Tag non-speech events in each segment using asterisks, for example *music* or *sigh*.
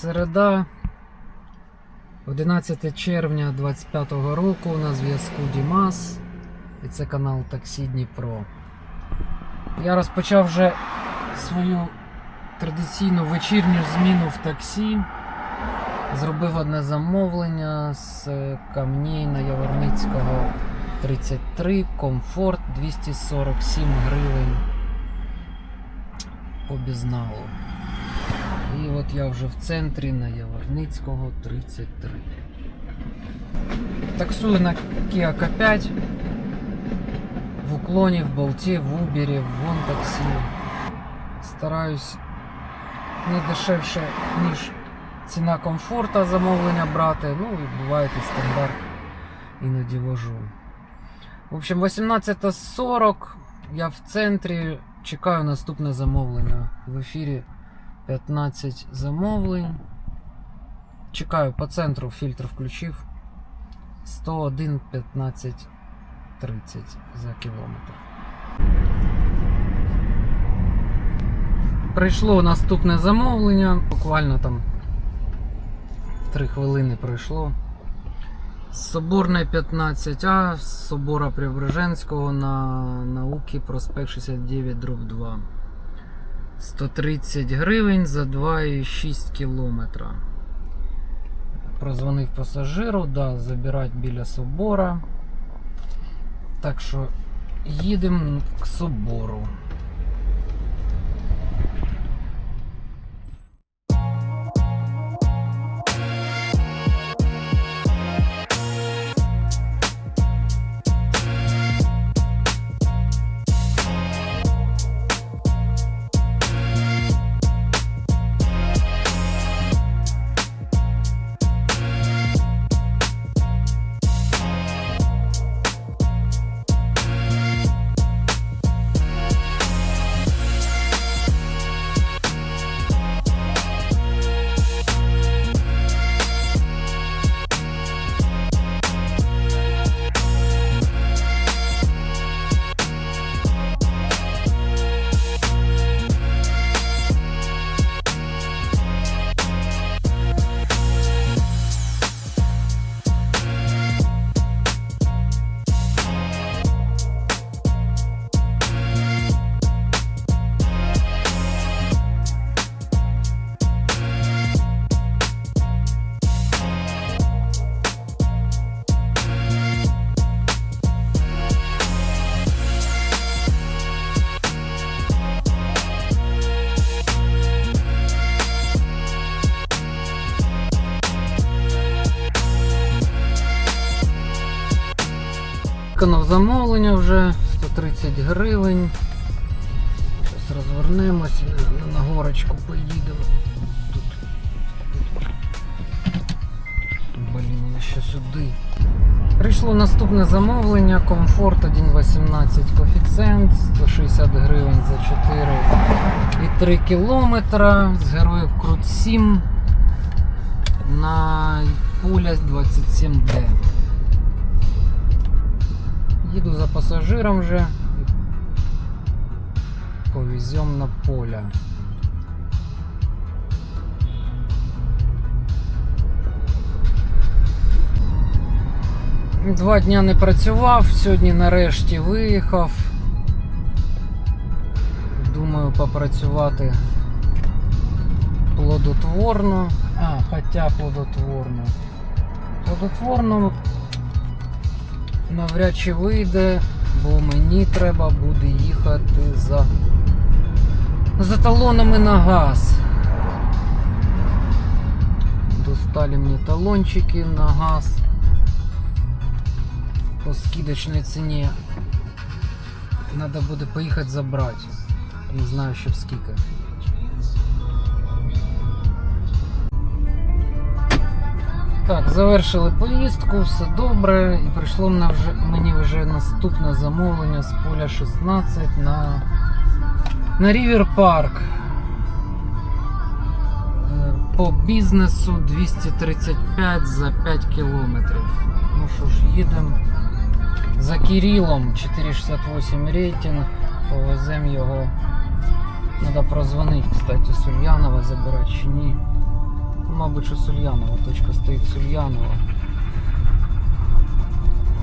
Середа, 11 червня 25 року на зв'язку Дімас. І це канал Таксі Дніпро. Я розпочав вже свою традиційну вечірню зміну в таксі. Зробив одне замовлення з камней на Яворницького 33, комфорт 247 гривень по безналу. От я вже в центрі на Яворницького 33. Таксую на Kia K5 в уклоні, в болті, в Убері, в Вон таксі. Стараюсь не дешевше, ніж ціна комфорта замовлення брати. Ну і буває і стандарт іноді вожу. В общем, 18.40 я в центрі чекаю наступне замовлення. В ефірі 15 замовлень. Чекаю по центру, фільтр включив. 101 15 30 за кілометр. Прийшло наступне замовлення. Буквально там 3 хвилини пройшло. З Соборної 15А, з Собора Преображенського на науки проспект 69 дроб 2. 130 гривень за 2,6 кілометра. Прозвонив пасажиру, да, забирати біля собора. Так що їдемо к собору. Замовлення вже 130 гривень. Зараз розвернемось, на, горочку поїдемо. Тут. Блін, ще сюди. Прийшло наступне замовлення, комфорт 1.18 коефіцієнт, 160 гривень за 4 і 3 кілометра. З героїв Крут 7 на пуля 27D. Їду за пасажиром вже. Повезем на поле. Два дня не працював, сьогодні нарешті виїхав. Думаю попрацювати плодотворно. А, хоча плодотворно. Плодотворно навряд чи вийде, бо мені треба буде їхати за, за талонами на газ. Достали мені талончики на газ по скидочной ціні. Надо буде поїхати забрати. Не знаю, в скільки. Так, завершили поїздку, все добре. І прийшло мені вже наступне замовлення з поля 16 на, на Рівер Парк. По бізнесу 235 за 5 кілометрів. Ну що ж, їдемо за Кирилом 468 рейтинг. Повеземо його. Треба прозвонити, кстати, з Ульянова забирати чи ні. Мабуть, що Сульянова. Точка стоїть Сульянова.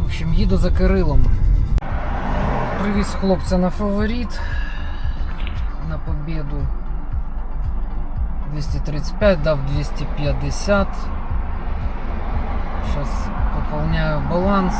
В общем, їду за Кирилом. Привіз хлопця на фаворит. На победу. 235, дав 250. Сейчас пополняю баланс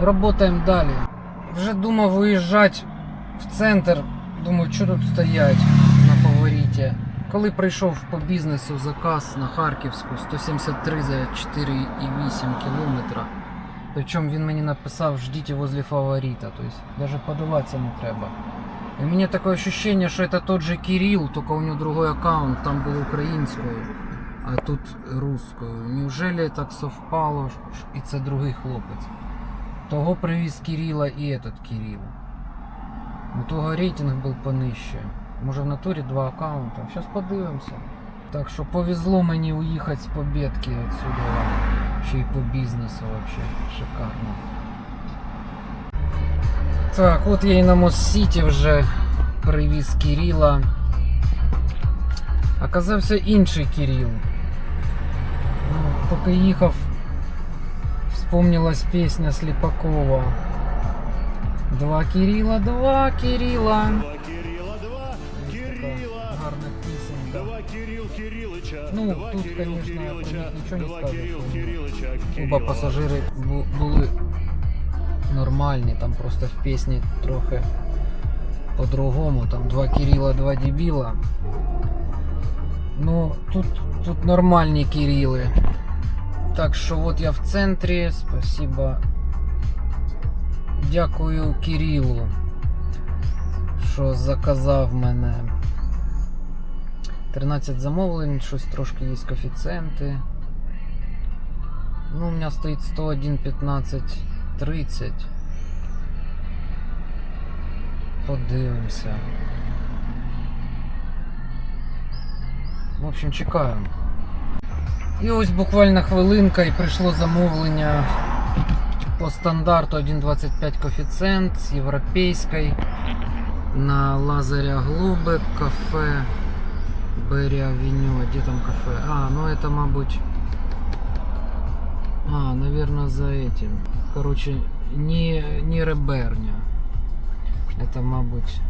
и работаем далі. Вже думав виїжджати в центр. Думаю, що тут стоять на фавориті. Коли прийшов по бізнесу заказ на Харківську 173 за 4,8 кілометра. Причому він мені написав ждіть возле фаворита. Тобто навіть подаватися не треба. И у меня такое ощущение, что это тот же Кирилл, только у него другой аккаунт, там был украинскую, а тут русскую. Неужели так совпало, ш- і це другий хлопець? Того привіз Кирила і этот Кирилл. У того рейтинг був понижче. Може в натурі два аккаунта. Зараз подивимося. Так що повезло мені уїхати з побєдки отсюда. Ще й по бізнесу вообще. Шикарно. Так, от я і на Мост-Сіті вже привіз Кирила. Оказався інший Кирил. Ну, поки їхав, вспомнилась пісня Сліпакова. Два Кирила, два Кирила. два Кирилл Кириллыча, Ну, два тут, Кирилл конечно, про Кириллыча, них нічого не два скажеш. Кирилл Кириллыча, Оба Кирилла. пасажири бу- були нормальні, там просто в пісні трохи по-другому. Там два Кирила, два дебіла. Ну, тут, тут нормальні Кирили. Так що от я в центрі. Спасибо. Дякую Кирилу, що заказав мене. 13 замовлень, щось трошки є коефіцієнти. Ну, у меня стоит 101, 15, 30. Подивимося. В общем, чекаю. І ось буквально хвилинка і прийшло замовлення по стандарту 1,25 коефіцієнт з європейської на Лазаря Глобе кафе Берри Авеню. Де там кафе? А, ну это, мабуть. А, наверное, за этим. Короче, не, не Реберня. Это, мабуть.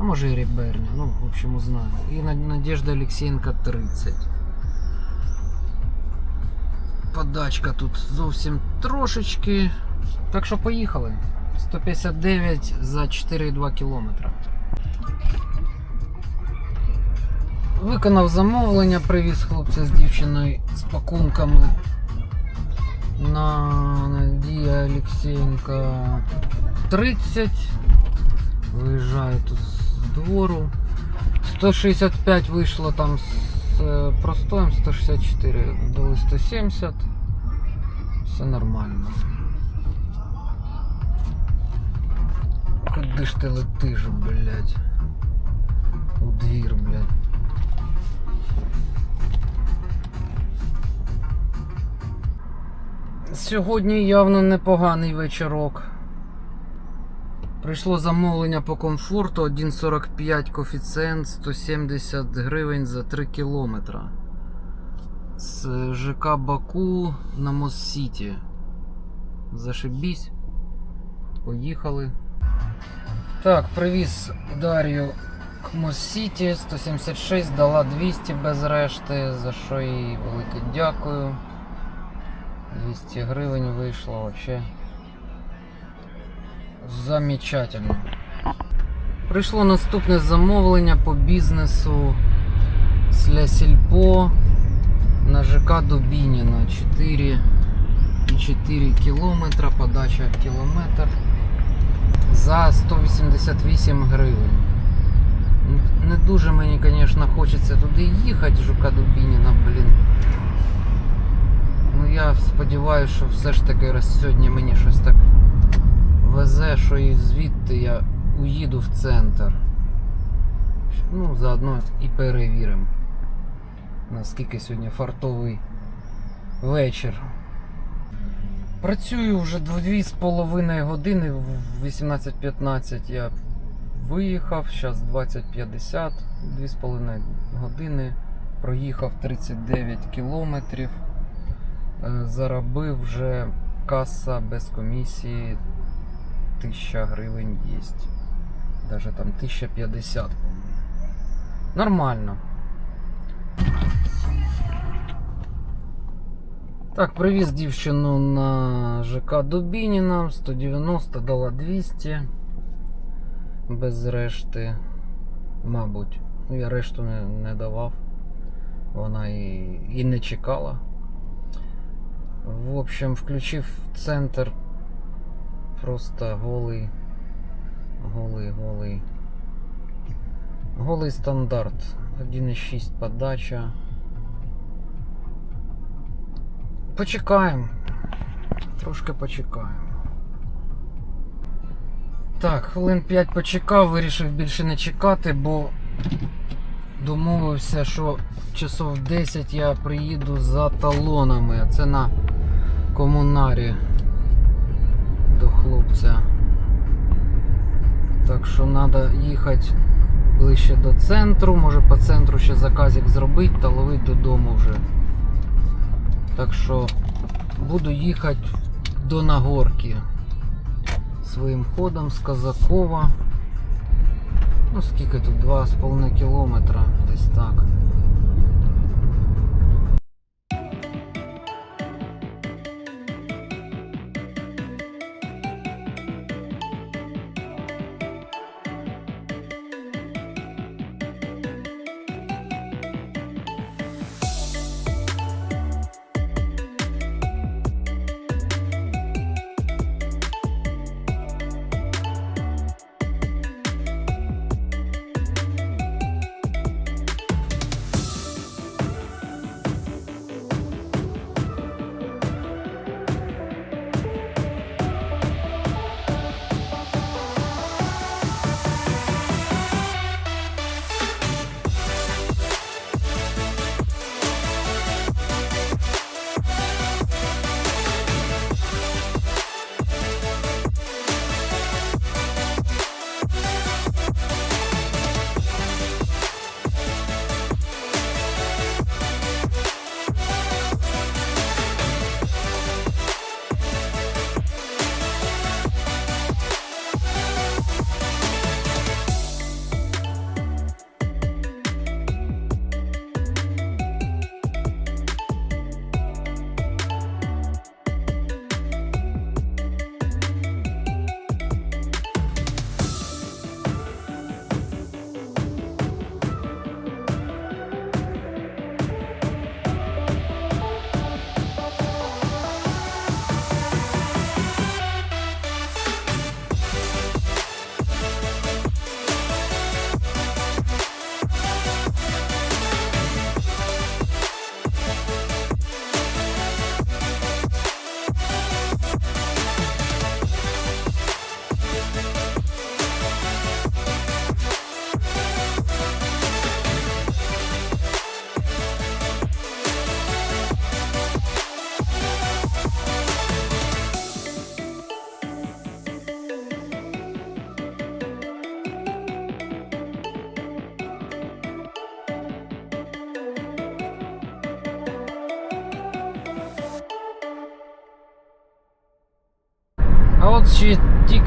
А може і Реберня. Ну, в общем, узнаю. І На- Надежда Алексеєнка 30. Подачка тут зовсім трошечки. Так що поїхали. 159 за 4,2 кілометра. Виконав замовлення, привіз хлопця з дівчиною з пакунками на Надія Олексієнка 30. Виїжджаю тут з двору. 165 вийшло там з е, простоєм, 164 дали 170. Все нормально. Куди ж ти летиш, блядь? У двір, блядь. Сьогодні явно непоганий вечорок. Прийшло замовлення по комфорту 1,45 коефіцієнт 170 гривень за 3 кілометра. З ЖК Баку на Мост-Сіті. Зашибісь. Поїхали. Так, привіз Дар'ю к Мост-Сіті 176, дала 200 без решти, за що їй велике дякую. 200 гривень вийшло вообще. Замечательно. Прийшло наступне замовлення по бізнесу Сля Сільпо на ЖК Дубініна 4 4 кілометра, подача кілометр за 188 гривень. Не дуже мені, звісно, хочеться туди їхати, Жука Дубініна, блін. Я сподіваюся, що все ж таки раз сьогодні мені щось так везе, що і звідти я уїду в центр. Ну, заодно і перевіримо. Наскільки сьогодні фартовий вечір. Працюю вже 2,5 години в 18.15 я виїхав, зараз 20.50, 2,5 години. Проїхав 39 кілометрів. Е, Заробив вже каса без комісії 1000 гривень є. Даже там 1050, по-моєму. Нормально. Так, привіз дівчину на ЖК Дубініна, 190 дала 200. Без решти. Мабуть. Ну, я решту не, не давав. Вона і, і не чекала. В общем, включив центр. Просто голий. Голий, голий. Голий стандарт. 1,6 подача. Почекаємо. Трошки почекаємо. Так, хвилин 5 почекав, вирішив більше не чекати, бо домовився, що часов 10 я приїду за талонами. а Це на комунарі до хлопця. Так що треба їхати ближче до центру. Може по центру ще заказик зробити та ловити додому вже. Так що буду їхати до Нагорки своїм ходом з Казакова. Ну скільки тут? 2,5 кілометра, десь так.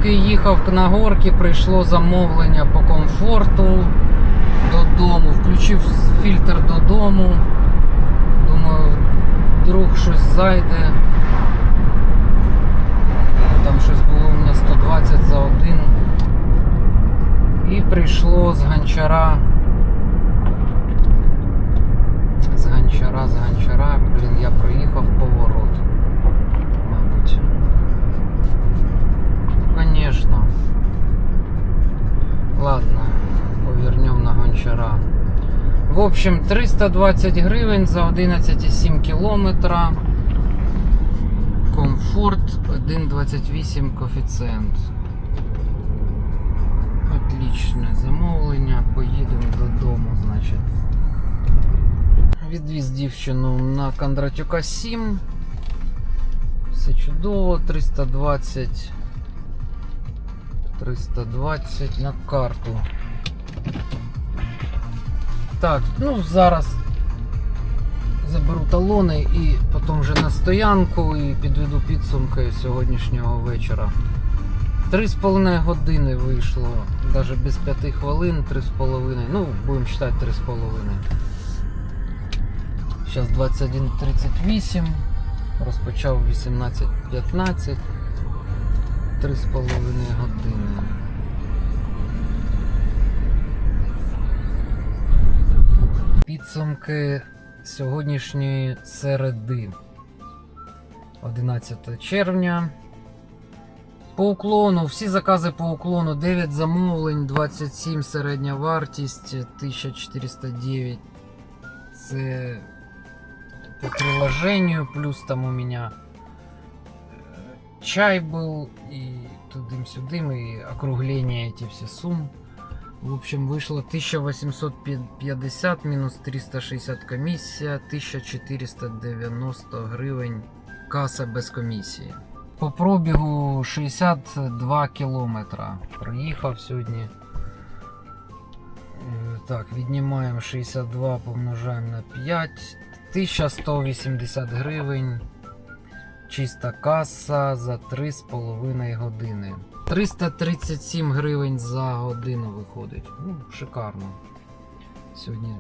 Тільки їхав на горки, прийшло замовлення по комфорту додому. Включив фільтр додому. Думаю, вдруг щось зайде. Там щось було у мене 120 за один. І прийшло з гончара. З гончара, з гончара. Блін, я проїхав поворот. Конечно. Ладно, повернем на гончара. В общем, 320 гривень за 11,7 кілометра. Комфорт 1,28 коефіцієнт. Отличне замовлення. Поїдемо додому, значить. Відвіз дівчину на Кондратюка 7. Все чудово, 320 320 на карту. Так, ну зараз заберу талони і потім вже на стоянку і підведу підсумки сьогоднішнього вечора. Три з половиною години вийшло, навіть без п'яти хвилин, три з половиною. Ну, будемо з половиною. Зараз 21.38, розпочав 18.15, три з половиною години. Підсумки сьогоднішньої середи. 11 червня. По уклону, всі закази по уклону 9 замовлень, 27 середня вартість, 1409. Це по приложению, плюс там у меня э, чай был, и тудым-сюдым, и округление эти все сумм. В общем, вышло 1850 минус 360 комиссия, 1490 гривень каса без комісії. По пробігу 62 кілометра. Проїхав сьогодні. Е, Так, віднімаємо 62, помножаємо на 5. 1180 гривень. Чиста каса за 3,5 години. 337 гривень за годину виходить. Ну, шикарно. Сьогодні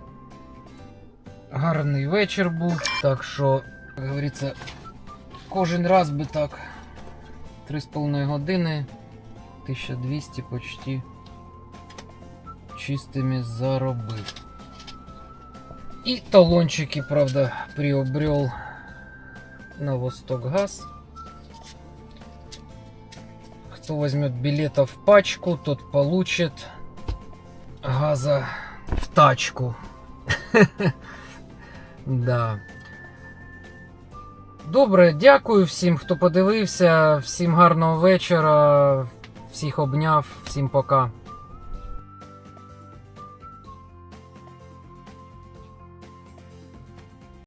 гарний вечір був. Так що, як говориться, кожен раз би так 3,5 години, 1200 почти чистими заробив. И талончики, правда, приобрел на Восток Газ. Кто возьмет билета в пачку, тот получит газа в тачку. *laughs* Да. Добре, дякую всім, хто подивився. Всім гарного вечора. Всіх обняв, всім пока.